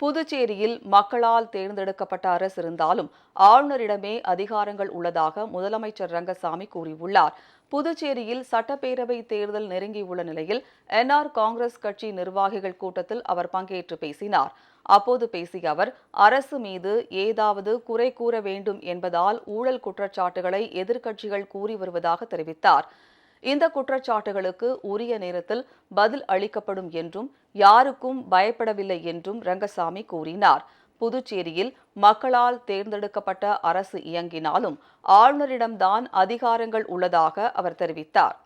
புதுச்சேரியில் மக்களால் தேர்ந்தெடுக்கப்பட்ட அரசு இருந்தாலும் ஆளுநரிடமே அதிகாரங்கள் உள்ளதாக முதலமைச்சர் ரங்கசாமி கூறியுள்ளார். புதுச்சேரியில் சட்டப்பேரவை தேர்தல் நெருங்கியுள்ள நிலையில் என்ஆர் காங்கிரஸ் கட்சி நிர்வாகிகள் கூட்டத்தில் அவர் பங்கேற்று பேசினார். அப்போது பேசிய அவர் அரசு மீது ஏதாவது குறை கூற வேண்டும் என்பதால் ஊழல் குற்றச்சாட்டுகளை எதிர்க்கட்சிகள் கூறி வருவதாக தெரிவித்தார். இந்த குற்றச்சாட்டுகளுக்கு உரிய நேரத்தில் பதில் அளிக்கப்படும் என்றும் யாருக்கும் பயப்படவில்லை என்றும் ரங்கசாமி கூறினார். புதுச்சேரியில் மக்களால் தேர்ந்தெடுக்கப்பட்ட அரசு இயங்கினாலும் ஆளுநரிடம்தான் அதிகாரங்கள் உள்ளதாக அவர் தெரிவித்தார்.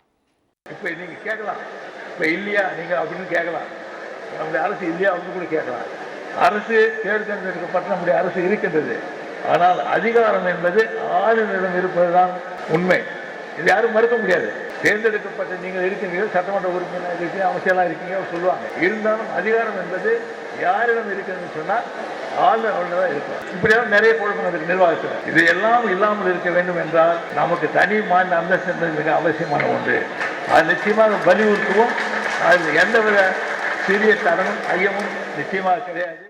இப்போ நீங்கள் கேட்கலாம். இப்போ இல்லையா? நீங்கள் அப்படின்னு கேட்கலாம். நம்முடைய அரசு இல்லையா அப்படின்னு கூட கேட்கலாம். அரசு தேர்ந்தெடுக்கப்பட்ட நம்முடைய அரசு இருக்கின்றது. ஆனால் அதிகாரம் என்பது ஆளுநரிடம் இருப்பதுதான் உண்மை. இது யாரும் மறுக்க முடியாது. தேர்ந்தெடுக்கப்பட்ட நீங்கள் இருக்கீங்க சட்டமன்ற உறுப்பினர் இருக்கீங்க அமைச்சராக இருக்கீங்க சொல்லுவாங்க. இருந்தாலும் அதிகாரம் என்பது யாரிடம் இருக்குதுன்னு சொன்னால் ஆளுநர் தான் இருக்கும். இப்படியெல்லாம் நிறைய குழப்பங்கள் இருக்கு நிர்வாகத்தில். இது எல்லாம் இல்லாமல் இருக்க வேண்டும் என்றால் நமக்கு தனி மாநில அந்தஸ்து என்பது மிக அவசியமான ஒன்று. அது நிச்சயமாக வலியுறுத்துவோம். அதில் எந்தவித சிறிய தரமும் ஐயமும் நிச்சயமாக கிடையாது.